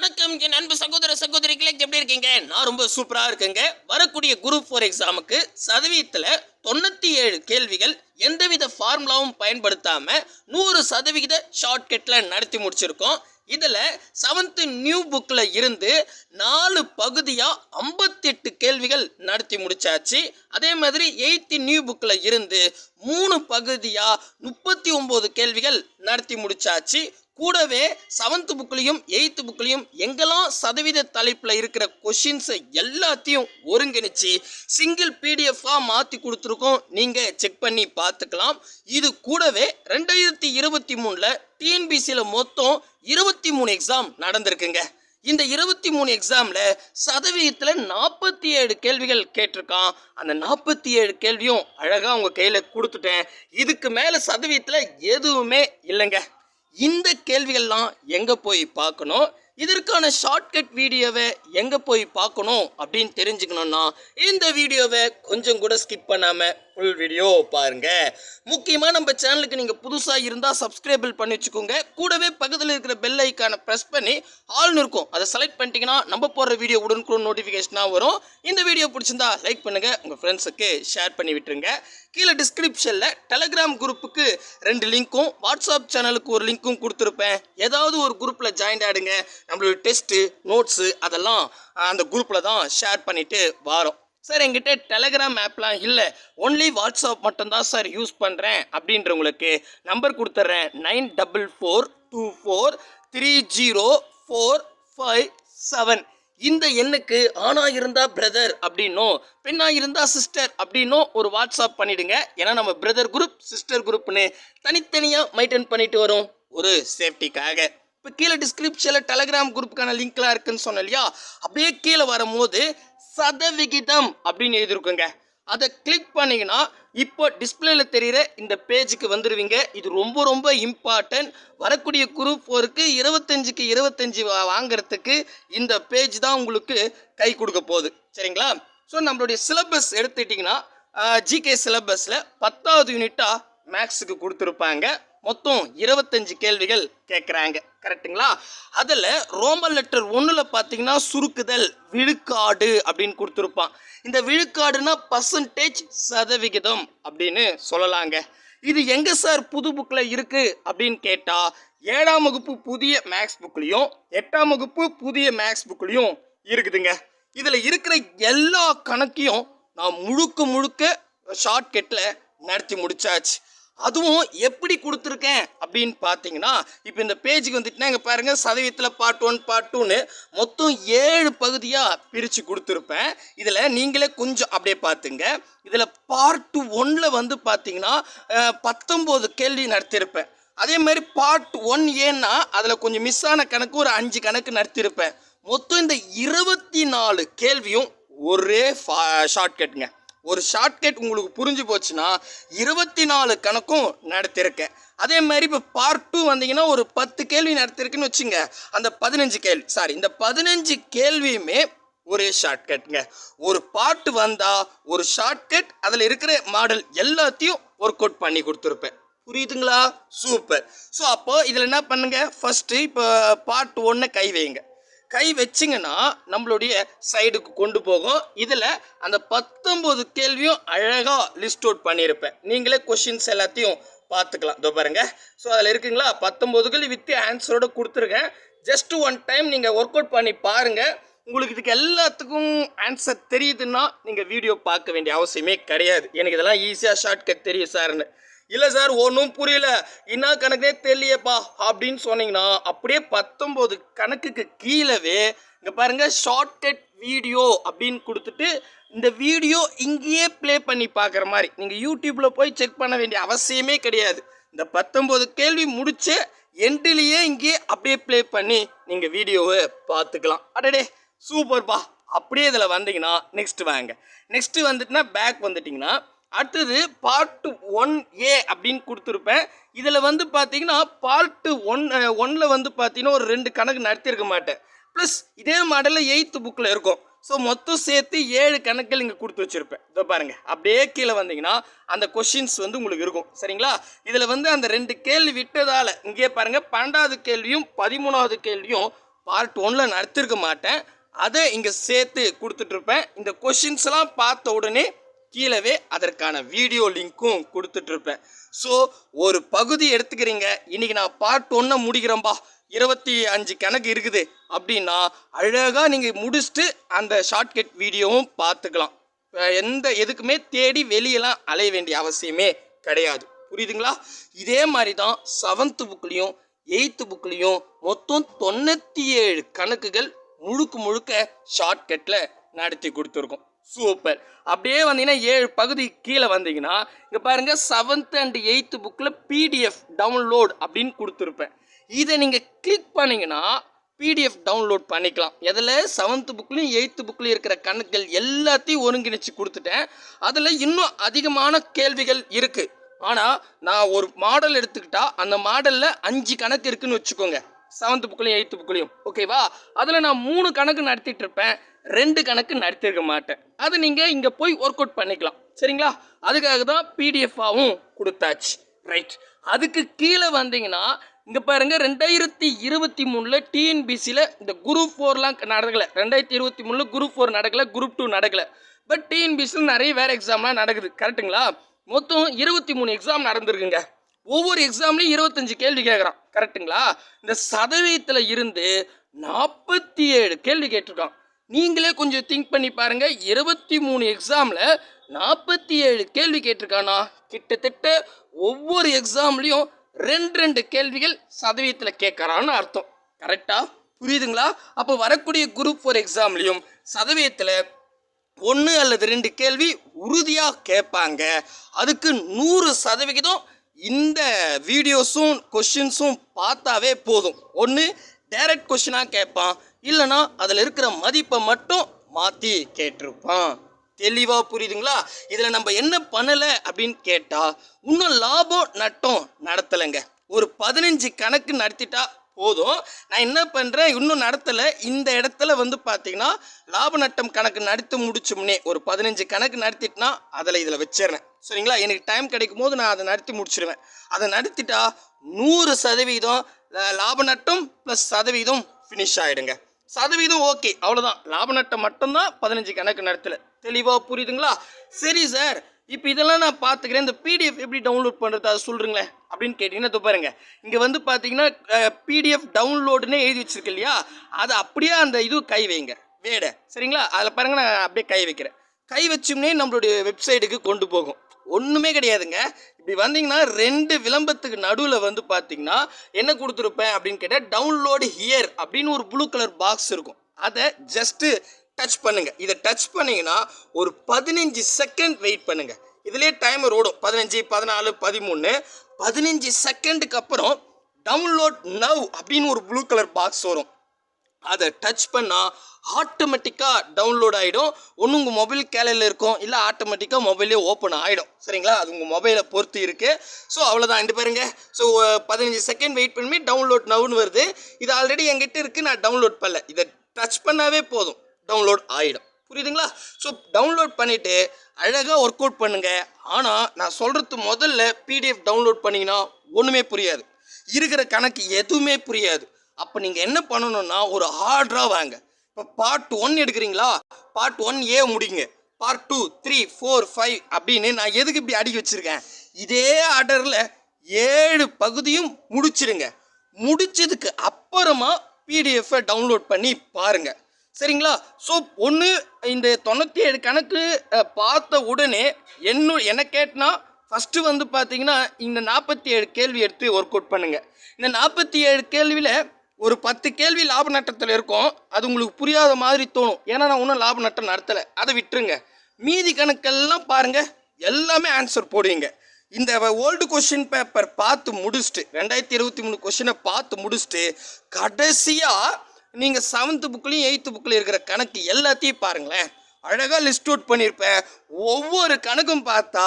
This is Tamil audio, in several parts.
வணக்கம் என் அன்பு சகோதர சகோதரிகளே எப்படி இருக்கீங்க? நான் ரொம்ப சூப்பராக இருக்கேங்க. வரக்கூடிய குரூப் ஃபோர் எக்ஸாமுக்கு சதவீதத்தில் தொண்ணூற்றி ஏழு கேள்விகள் எந்தவித ஃபார்முலாவும் பயன்படுத்தாமல் நூறு சதவிகித ஷார்ட்கட்டில் நடத்தி முடிச்சிருக்கோம். இதில் செவன்த்து நியூ புக்கில் இருந்து நாலு பகுதியாக ஐம்பத்தெட்டு கேள்விகள் நடத்தி முடிச்சாச்சு. அதே மாதிரி எயித்து நியூ புக்கில் இருந்து மூணு பகுதியாக முப்பத்தி ஒம்பது கேள்விகள் நடத்தி முடிச்சாச்சு. கூடவே செவன்த் புக்லேயும் எயித்து புக்லேயும் எங்கெல்லாம் சதவீத தலைப்பில் இருக்கிற கொஷின்ஸை எல்லாத்தையும் ஒருங்கிணைச்சு சிங்கிள் பிடிஎஃபாக மாற்றி கொடுத்துருக்கோம். நீங்கள் செக் பண்ணி பார்த்துக்கலாம். இது கூடவே ரெண்டாயிரத்தி இருபத்தி மூணில் டிஎன்பிசியில் மொத்தம் இருபத்தி மூணு எக்ஸாம் நடந்திருக்குங்க. இந்த இருபத்தி மூணு எக்ஸாமில் சதவீதத்தில் நாற்பத்தி ஏழு கேள்விகள் கேட்டிருக்கான். அந்த நாற்பத்தி ஏழு கேள்வியும் அழகாக உங்கள் கையில் கொடுத்துட்டேன். இதுக்கு மேலே சதவீதத்தில் எதுவுமே இல்லைங்க. இந்த கேள்விகள்லாம் எங்கே போய் பார்க்கணும்? இதற்கான ஷார்ட்கட் வீடியோவை எங்கே போய் பார்க்கணும் அப்படின்னு தெரிஞ்சுக்கணுன்னா இந்த வீடியோவை கொஞ்சம் கூட ஸ்கிப் பண்ணாமல் ஃபுல் வீடியோ பாருங்க. முக்கியமாக நம்ம சேனலுக்கு நீங்கள் புதுசாக இருந்தால் சப்ஸ்கிரைபிள் பண்ணி வச்சுக்கோங்க. கூடவே பக்கத்தில் இருக்கிற பெல் ஐக்கானை ப்ரெஸ் பண்ணி ஆள்னு இருக்கும் அதை செலக்ட் பண்ணிட்டீங்கன்னா நம்ம போடுற வீடியோ உடனுக்குடன் நோட்டிஃபிகேஷனாக வரும். இந்த வீடியோ பிடிச்சிருந்தா லைக் பண்ணுங்கள் உங்கள் ஃப்ரெண்ட்ஸுக்கு ஷேர் பண்ணி விட்டுருங்க. கீழே டிஸ்கிரிப்ஷனில் டெலகிராம் குரூப்புக்கு ரெண்டு லிங்க்கும் வாட்ஸ்அப் சேனலுக்கு ஒரு லிங்க்கும் கொடுத்துருப்பேன். ஏதாவது ஒரு குரூப்பில் ஜாயின் ஆகிடுங்க நம்மளோட டெஸ்ட்டு நோட்ஸு அதெல்லாம் அந்த குரூப்பில் தான் ஷேர் பண்ணிவிட்டு வரோம். சார் என்கிட்ட டெலகிராம் ஆப்லாம் இல்லை. ஒன்லி வாட்ஸ்அப் மட்டும்தான் சார் யூஸ் பண்ணுறேன் அப்படின்றவங்களுக்கு நம்பர் கொடுத்துட்றேன் nine double four two four three zero four five seven இந்த எண்ணுக்கு ஆணா இருந்தா பிரதர் அப்படின்னும் பெண்ணா இருந்தா சிஸ்டர் அப்படின்னும் ஒரு வாட்ஸ்அப் பண்ணிடுங்க. ஏன்னா நம்ம பிரதர் குரூப் சிஸ்டர் குரூப்னு தனித்தனியாக மெயின்டைன் பண்ணிட்டு வரும். ஒரு சேஃப்டிக்காக இப்போ கீழே டிஸ்கிரிப்ஷனில் டெலகிராம் குரூப்புக்கான லிங்க்லாம் இருக்குன்னு சொன்னேன் இல்லையா? அப்படியே கீழே வரும்போது சதவிகிதம் அப்படின்னு எழுதியிருக்குங்க. அதை கிளிக் பண்ணீங்கன்னா இப்போ டிஸ்பிளேல தெரிகிற இந்த பேஜுக்கு வந்துடுவீங்க இது ரொம்ப ரொம்ப இம்பார்ட்டன்ட் வரக்கூடிய குரூப் ஃபோருக்கு இருபத்தஞ்சுக்கு இருபத்தஞ்சி வாங்குறதுக்கு இந்த பேஜ் தான் உங்களுக்கு கை கொடுக்க போகுது. சரிங்களா? ஸோ நம்மளுடைய சிலபஸ் எடுத்துட்டிங்கன்னா ஜிகே சிலபஸில் பத்தாவது யூனிட்டாக மேக்ஸுக்கு கொடுத்துருப்பாங்க. மொத்தம் இருபத்தஞ்சு கேள்விகள் கேட்குறாங்க கரெக்ட்டுங்களா அதில் ரோமன் லெட்டர் ஒன்றில் பார்த்தீங்கன்னா சுருக்குதல் விழுக்காடு அப்படின்னு கொடுத்துருப்பான். இந்த விழுக்காடுனா பர்சன்டேஜ் சதவிகிதம் அப்படின்னு சொல்லலாங்க. இது எங்கே சார் புது புக்கில் இருக்குது அப்படின்னு கேட்டால் ஏழாம் வகுப்பு புதிய மேக்ஸ் புக்லேயும் எட்டாம் வகுப்பு புதிய மேக்ஸ் புக்லேயும் இருக்குதுங்க. இதில் இருக்கிற எல்லா கணக்கையும் நான் முழுக்க முழுக்க ஷார்ட்கட்டில் நடத்தி முடிச்சாச்சு. அதுவும் எப்படி கொடுத்துருக்கேன் அப்படின்னு பார்த்தீங்கன்னா இப்போ இந்த பேஜுக்கு வந்துட்டுனா இங்கே பாருங்கள் சதவீதத்தில் பார்ட் ஒன் பார்ட் டூன்னு மொத்தம் ஏழு பகுதியாக பிரித்து கொடுத்துருப்பேன். இதில் நீங்களே கொஞ்சம் அப்படியே பார்த்துங்க. இதில் பார்ட் ஒன்னில் வந்து பார்த்தீங்கன்னா பத்தொம்போது கேள்வி நடத்தியிருப்பேன் அதே மாதிரி பார்ட் ஒன் ஏன்னா அதில் கொஞ்சம் மிஸ் ஆன கணக்கு ஒரு அஞ்சு கணக்கு நடத்தியிருப்பேன் மொத்தம் இந்த இருபத்தி நாலு கேள்வியும் ஒரே ஷார்ட்கட்டுங்க ஒரு ஷார்ட்கட் உங்களுக்கு புரிஞ்சு போச்சுன்னா இருபத்தி நாலு கணக்கும் நடத்திருக்கேன். அதே மாதிரி இப்போ பார்ட் டூ வந்தீங்கன்னா ஒரு பத்து கேள்வி நடத்திருக்குன்னு வச்சுங்க. அந்த பதினஞ்சு கேள்வி சாரி இந்த பதினஞ்சு கேள்வியுமே ஒரே ஷார்ட்கட்ங்க ஒரு பாட்டு வந்தால் ஒரு ஷார்ட்கட் அதில் இருக்கிற மாடல் எல்லாத்தையும் ஒர்க் அவுட் பண்ணி கொடுத்துருப்பேன். புரியுதுங்களா? சூப்பர் ஸோ அப்போது இதில் என்ன பண்ணுங்கள் ஃபஸ்ட்டு இப்போ பார்ட் ஒன்று கை வைங்க. கை வச்சிங்கன்னா நம்மளுடைய சைடுக்கு கொண்டு போகும். இதில் அந்த பத்தொம்போது கேள்வியும் அழகாக லிஸ்ட் அவுட் பண்ணியிருப்பேன். நீங்களே கொஷின்ஸ் எல்லாத்தையும் பார்த்துக்கலாம். இதோ பாருங்கள் ஸோ அதில் இருக்குங்களா? பத்தொம்போது கேள்வி வித் ஆன்சரோடு கொடுத்துருக்கேன். ஜஸ்ட் ஒன் டைம் நீங்கள் ஒர்க் அவுட் பண்ணி பாருங்கள் உங்களுக்கு இதுக்கு எல்லாத்துக்கும் ஆன்சர் தெரியுதுன்னா நீங்கள் வீடியோ பார்க்க வேண்டிய அவசியமே கிடையாது. எனக்கு இதெல்லாம் ஈஸியாக ஷார்ட்கட் தெரியும் சார்னு இல்லை சார் ஒன்றும் புரியல. என்ன கணக்கே தெரியலையேப்பா அப்படின்னு சொன்னீங்கன்னா அப்படியே பத்தொம்போது கணக்குக்கு கீழவே இங்கே பாருங்கள் ஷார்ட்கட் வீடியோ அப்படின்னு கொடுத்துட்டு இந்த வீடியோ இங்கேயே ப்ளே பண்ணி பார்க்குற மாதிரி நீங்கள் யூடியூப்பில் போய் செக் பண்ண வேண்டிய அவசியமே கிடையாது. இந்த பத்தொம்போது கேள்வி முடிச்சு எண்டிலேயே இங்கேயே அப்படியே ப்ளே பண்ணி நீங்கள் வீடியோவை பார்த்துக்கலாம். அடடே சூப்பர்ப்பா அப்படியே இதில் வந்தீங்கன்னா நெக்ஸ்ட் வாங்க. நெக்ஸ்ட்டு வந்துட்டுனா பேக் வந்துட்டிங்கன்னா அடுத்தது பார்ட் ஒன் ஏ அப்படின்னு கொடுத்துருப்பேன். இதில் வந்து பார்த்தீங்கன்னா பார்ட் ஒன் ஒன்னில் வந்து பார்த்தீங்கன்னா ஒரு ரெண்டு கணக்கு நடத்தியிருக்க மாட்டேன். ப்ளஸ் இதே மாடலில் எயித்து புக்கில் இருக்கும். ஸோ மொத்தம் சேர்த்து ஏழு கணக்குகள் இங்கே கொடுத்து வச்சுருப்பேன். இதோ பாருங்கள் அப்படியே கீழே வந்தீங்கன்னா அந்த கொஷின்ஸ் வந்து உங்களுக்கு இருக்கும். சரிங்களா? இதில் வந்து அந்த ரெண்டு கேள்வி விட்டதால் இங்கே பாருங்கள் பன்னெண்டாவது கேள்வியும் பதிமூணாவது கேள்வியும் பார்ட் ஒன்னில் நடத்திருக்க மாட்டேன். அதை இங்கே சேர்த்து கொடுத்துட்ருப்பேன் இந்த கொஷின்ஸ்லாம் பார்த்த உடனே கீழவே அதற்கான வீடியோ லிங்க்கும் கொடுத்துட்ருப்பேன் ஸோ ஒரு பகுதி எடுத்துக்கிறீங்க. இன்னைக்கு நான் பார்ட் ஒன்றை முடிக்கிறேன்பா. இருபத்தி அஞ்சு கணக்கு இருக்குது. அப்படின்னா அழகாக நீங்கள் முடிச்சுட்டு அந்த ஷார்ட்கட் வீடியோவும் பார்த்துக்கலாம். எந்த எதுக்குமே தேடி வெளியெல்லாம் அலைய வேண்டிய அவசியமே கிடையாது. புரியுதுங்களா? இதே மாதிரி தான் செவன்த்து புக்லேயும் எயித்து புக்லேயும் மொத்தம் தொண்ணூற்றி ஏழு கணக்குகள் முழுக்க முழுக்க ஷார்ட்கட்டில் நடத்தி கொடுத்துருக்கோம். சூப்பர். அப்படியே வந்தீங்கன்னா ஏழு பகுதி கீழே வந்தீங்கன்னா இங்கே பாருங்கள் செவன்த் அண்ட் எயித்து புக்கில் பிடிஎஃப் டவுன்லோட் அப்படின்னு கொடுத்துருப்பேன். இதை நீங்கள் கிளிக் பண்ணிங்கன்னா பிடிஎஃப் டவுன்லோட் பண்ணிக்கலாம். எதில்? செவன்த்து புக்லேயும் எயித்து புக்லேயும் இருக்கிற கணக்குகள் எல்லாத்தையும் ஒருங்கிணைச்சு கொடுத்துட்டேன். அதில் இன்னும் அதிகமான கேள்விகள் இருக்குது ஆனால் நான் ஒரு மாடல் எடுத்துக்கிட்டால் அந்த மாடலில் அஞ்சு கணக்கு இருக்குதுன்னு வச்சுக்கோங்க. செவன்த்து புக்லையும் எயித்து புக்லேயும் ஓகேவா அதில் நான் மூணு கணக்கு நடத்திட்டு இருப்பேன். ரெண்டு கணக்கு நடத்திருக்க மாட்டேன். அது நீங்கள் இங்கே போய் ஒர்க் அவுட் பண்ணிக்கலாம். சரிங்களா? அதுக்காக தான் பிடிஎஃபாகவும் கொடுத்தாச்சு. ரைட் அதுக்கு கீழே வந்தீங்கன்னா இங்கே பாருங்க ரெண்டாயிரத்தி இருபத்தி மூணில் டிஎன்பிசியில் இந்த குரூப் ஃபோர்லாம் நடக்கலை. ரெண்டாயிரத்தி இருபத்தி மூணில் குரூப் ஃபோர் நடக்கலை குரூப் டூ நடக்கலை. பட் டிஎன்பிசியில் நிறைய வேறு எக்ஸாம்லாம் நடக்குது. கரெக்ட்டுங்களா மொத்தம் இருபத்தி மூணு எக்ஸாம் நடந்திருக்குங்க. ஒவ்வொரு எக்ஸாம்லையும் இருபத்தஞ்சு கேள்வி கேட்குறான். கரெக்ட்டுங்களா இந்த சதவீதத்தில் இருந்து நாற்பத்தி ஏழு கேள்வி கேட்டிருக்கான். நீங்களே கொஞ்சம் திங்க் பண்ணி பாருங்க. இருபத்தி மூணு எக்ஸாமில் நாற்பத்தி ஏழு கேள்வி கேட்டிருக்கானா? கிட்டத்தட்ட ஒவ்வொரு எக்ஸாம்லேயும் ரெண்டு ரெண்டு கேள்விகள் சதவீதத்தில் கேட்குறான்னு அர்த்தம். கரெக்டாக புரியுதுங்களா? அப்போ வரக்கூடிய குரூப் ஃபோர் எக்ஸாம்லேயும் சதவீதத்தில் ஒன்று அல்லது ரெண்டு கேள்வி உறுதியாக கேட்பாங்க. அதுக்கு நூறு சதவிகிதம் இந்த வீடியோஸும் கொஷின்ஸும் பார்த்தாவே போதும். ஒன்று டைரக்ட் கொஷினாக கேட்பான். இல்லைனா அதில் இருக்கிற மதிப்பை மட்டும் மாற்றி கேட்டிருப்பான். தெளிவாக புரியுதுங்களா? இதில் நம்ம என்ன பண்ணலை அப்படின்னு கேட்டால் இன்னும் லாபம் நட்டம் நடத்தலைங்க. ஒரு பதினஞ்சு கணக்கு நடத்திட்டா போதும். நான் என்ன பண்ணுறேன் இன்னும் நடத்தலை. இந்த இடத்துல வந்து பார்த்தீங்கன்னா லாப நட்டம் கணக்கு நடத்தி முடிச்சோம்னே ஒரு பதினஞ்சு கணக்கு நடத்திட்டுனா அதில் இதில் வச்சிடுறேன். சரிங்களா? எனக்கு டைம் கிடைக்கும் போது நான் அதை நடத்தி முடிச்சிடுவேன் அதை நடத்திட்டா நூறு சதவீதம் லாப நட்டம் ப்ளஸ் சதவீதம் ஃபினிஷ் ஆகிடுங்க சதவீதம் ஓகே. அவ்வளோதான் லாப நட்டம் மட்டும்தான் பதினஞ்சு கணக்கு நடத்தல. தெளிவாக புரியுதுங்களா? சரி சார் இப்போ இதெல்லாம் நான் பார்த்துக்கிறேன் இந்த பிடிஎஃப் எப்படி டவுன்லோட் பண்ணுறது அதை சொல்கிறீங்களே அப்படின்னு கேட்டிங்கன்னா இது பாருங்கள் இங்கே வந்து பார்த்தீங்கன்னா பிடிஎஃப் டவுன்லோடுன்னே எழுதி வச்சிருக்கு இல்லையா? அதை அப்படியே அந்த இது கை வைங்க. வேடை. சரிங்களா? அதில் பாருங்கள் நான் அப்படியே கை வைக்கிறேன். கை வச்சோம்னே நம்மளுடைய வெப்சைட்டுக்கு கொண்டு போகும். ஒன்றுமே கிடையாதுங்க. இப்படி வந்தீங்கன்னா ரெண்டு விளம்பரத்துக்கு நடுவில் வந்து பார்த்தீங்கன்னா என்ன கொடுத்துருப்பேன்? அப்படின்னு கேட்டால் டவுன்லோடு ஹியர் அப்படின்னு ஒரு ப்ளூ கலர் பாக்ஸ் இருக்கும். அதை ஜஸ்ட்டு டச் பண்ணுங்கள் இதை டச் பண்ணிங்கன்னா ஒரு பதினஞ்சு செகண்ட் வெயிட் பண்ணுங்கள் இதுலேயே டைமர் ஓடும். பதினஞ்சு பதினாலு பதிமூணு. பதினஞ்சு செகண்டுக்கு அப்புறம் டவுன்லோட் நவ் அப்படின்னு ஒரு ப்ளூ கலர் பாக்ஸ் வரும். அதை டச் பண்ணால் ஆட்டோமேட்டிக்காக டவுன்லோட் ஆகிடும் ஒன்று உங்கள் மொபைல் கேலையில் இருக்கும். இல்லை ஆட்டோமேட்டிக்காக மொபைலே ஓப்பன் ஆகிடும் சரிங்களா? அது உங்கள் மொபைலை பொறுத்து இருக்குது ஸோ அவ்வளோதான் ரெண்டு பாருங்க. ஸோ பதினஞ்சு செகண்ட் வெயிட் பண்ணி டவுன்லோட் நவுன்னு வருது. இது ஆல்ரெடி என்கிட்ட இருக்குது நான் டவுன்லோட் பண்ணல. இதை டச் பண்ணாவே போதும். டவுன்லோட் ஆகிடும் புரியுதுங்களா? ஸோ டவுன்லோட் பண்ணிவிட்டு அழகாக ஒர்க் அவுட் பண்ணுங்கள் ஆனால் நான் சொல்கிறது முதல்ல பிடிஎஃப் டவுன்லோட் பண்ணிங்கன்னா ஒன்றுமே புரியாது. இருக்கிற கணக்கு எதுவுமே புரியாது. அப்போ நீங்கள் என்ன பண்ணணும்னா ஒரு ஆர்டராக வாங்க. இப்போ பார்ட் ஒன் எடுக்கிறீங்களா? பார்ட் ஒன் ஏ முடிங்க. Part two three four five அப்படின்னு நான் எதுக்கு இப்படி அடுக்கி வச்சுருக்கேன்? இதே ஆர்டரில் ஏழு பகுதியும் முடிச்சிருங்க. முடிச்சதுக்கு அப்புறமா பிடிஎஃப்பை டவுன்லோட் பண்ணி பாருங்கள் சரிங்களா? ஸோ ஒன்று இந்த தொண்ணூற்றி ஏழு கணக்கு பார்த்த உடனே என்ன என்ன கேட்டினா ஃபஸ்ட்டு வந்து பார்த்தீங்கன்னா இந்த நாற்பத்தி ஏழு கேள்வி எடுத்து ஒர்க் அவுட் பண்ணுங்கள் இந்த நாற்பத்தி ஏழு கேள்வியில் ஒரு பத்து கேள்வி லாப நட்டத்தில் இருக்கும். அது உங்களுக்கு புரியாத மாதிரி தோணும். ஏன்னா நான் ஒன்றும் லாப நட்டம் நடத்தலை. அதை விட்டுருங்க. மீதி கணக்கெல்லாம் பாருங்கள் எல்லாமே ஆன்சர் போடுவீங்க. இந்த ஓல்டு கொஷின் பேப்பர் பார்த்து முடிச்சுட்டு ரெண்டாயிரத்தி இருபத்தி மூணு கொஷினை பார்த்து முடிச்சுட்டு கடைசியாக நீங்கள் செவன்த்து புக்லேயும் எயித்து புக்கில் இருக்கிற கணக்கு எல்லாத்தையும் பாருங்களேன். அழகாக லிஸ்ட் அவுட் பண்ணியிருப்பேன் ஒவ்வொரு கணக்கும் பார்த்தா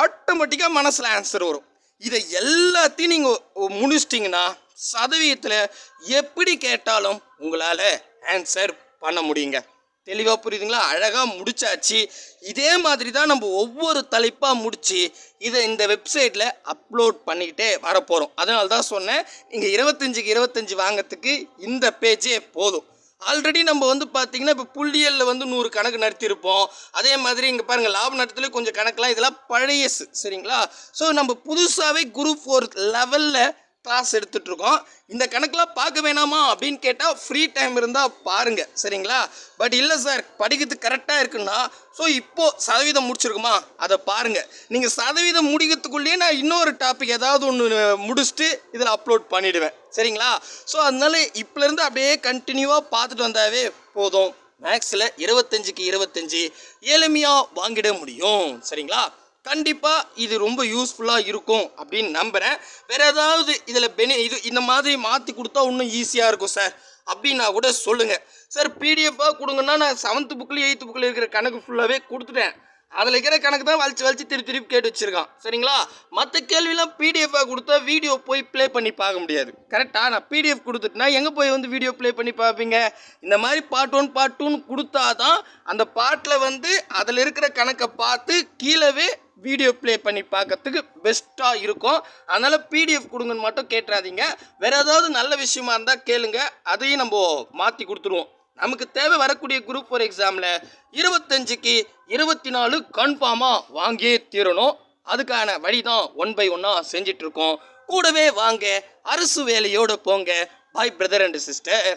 ஆட்டோமேட்டிக்காக மனசில் ஆன்சர் வரும். இதை எல்லாத்தையும் நீங்கள் முடிச்சிட்டிங்கன்னா சதவீதத்தில் எப்படி கேட்டாலும் உங்களால் ஆன்சர் பண்ண முடியுங்க. தெளிவாக புரியுதுங்களா? அழகாக முடிச்சாச்சு. இதே மாதிரி தான் நம்ம ஒவ்வொரு தலைப்பாக முடித்து இதை இந்த வெப்சைட்டில் அப்லோட் பண்ணிக்கிட்டே வரப்போகிறோம் அதனால தான் சொன்னேன் நீங்கள் இருபத்தஞ்சுக்கு இருபத்தஞ்சி வாங்கிறதுக்கு இந்த பேஜே போதும். ஆல்ரெடி நம்ம வந்து பார்த்திங்கன்னா இப்போ புள்ளியலில் வந்து நூறு கணக்கு நடத்தியிருப்போம். அதே மாதிரி இங்கே பாருங்கள் லாப நட்டத்துல கொஞ்சம் கணக்கெலாம் இதெல்லாம் பழையசு சரிங்களா? ஸோ நம்ம புதுசாகவே குரூப் ஃபோர் லெவலில் கிளாஸ் எடுத்துட்ருக்கோம் இந்த கணக்கெலாம் பார்க்க வேணாமா அப்படின்னு கேட்டால் ஃப்ரீ டைம் இருந்தால் பாருங்கள் சரிங்களா? பட் இல்லை சார் படிக்கிறதுக்கு கரெக்டாக இருக்குன்னா ஸோ இப்போது சதவீதம் முடிச்சிருக்குமா? அதை பாருங்கள் நீங்கள் சதவீதம் முடிக்கிறதுக்குள்ளேயே நான் இன்னொரு டாபிக் ஏதாவது ஒன்று முடிச்சுட்டு இதில் அப்லோட் பண்ணிவிடுவேன் சரிங்களா? ஸோ அதனால இப்போலேருந்து அப்படியே கண்டினியூவாக பார்த்துட்டு வந்தாவே போதும். மேக்ஸில் இருபத்தஞ்சுக்கு இருபத்தஞ்சி எளிமையாக வாங்கிட முடியும். சரிங்களா? கண்டிப்பாக இது ரொம்ப யூஸ்ஃபுல்லாக இருக்கும் அப்படின்னு நம்புகிறேன் வேறு ஏதாவது இதில் பெனி இது இந்த மாதிரி மாற்றி கொடுத்தா இன்னும் ஈஸியாக இருக்கும் சார் அப்படின்னா கூட சொல்லுங்கள் சார் பிடிஎஃபாக கொடுங்கன்னா நான் செவன்த்து புக்கில் எயித்து புக்கில் இருக்கிற கணக்கு ஃபுல்லாகவே கொடுத்துட்டேன். அதில் இருக்கிற கணக்கு தான் வலிச்சு வலிச்சு திருப்பி திருப்பி கேட்டு வச்சுருக்கான். சரிங்களா? மற்ற கேள்விலாம் பிடிஎஃபாக கொடுத்தா வீடியோ போய் ப்ளே பண்ணி பார்க்க முடியாது. கரெக்டாக நான் பிடிஎஃப் கொடுத்துட்டுனா எங்கே போய் வந்து வீடியோ ப்ளே பண்ணி பார்ப்பீங்க? இந்த மாதிரி பார்ட் ஒன் பார்ட் டூன்னு கொடுத்தா தான் அந்த பாட்டில் வந்து அதில் இருக்கிற கணக்கை பார்த்து கீழவே வீடியோ ப்ளே பண்ணி பார்க்கறதுக்கு பெஸ்ட்டாக இருக்கும். அதனால் பிடிஎஃப் கொடுங்கன்னு மட்டும் கேட்டுறாதீங்க வேறு ஏதாவது நல்ல விஷயமா இருந்தால் கேளுங்க. அதையும் நம்ம மாற்றி கொடுத்துருவோம். நமக்கு தேவை வரக்கூடிய குரூப் ஃபோர் எக்ஸாமில் இருபத்தஞ்சுக்கு இருபத்தி நாலு கன்ஃபார்மாக வாங்கியே தீரணும். அதுக்கான வழி தான் ஒன் பை ஒன்னாக செஞ்சிட்ருக்கோம் கூடவே வாங்க அரசு வேலையோடு போங்க. பாய் பிரதர் அண்ட் சிஸ்டர்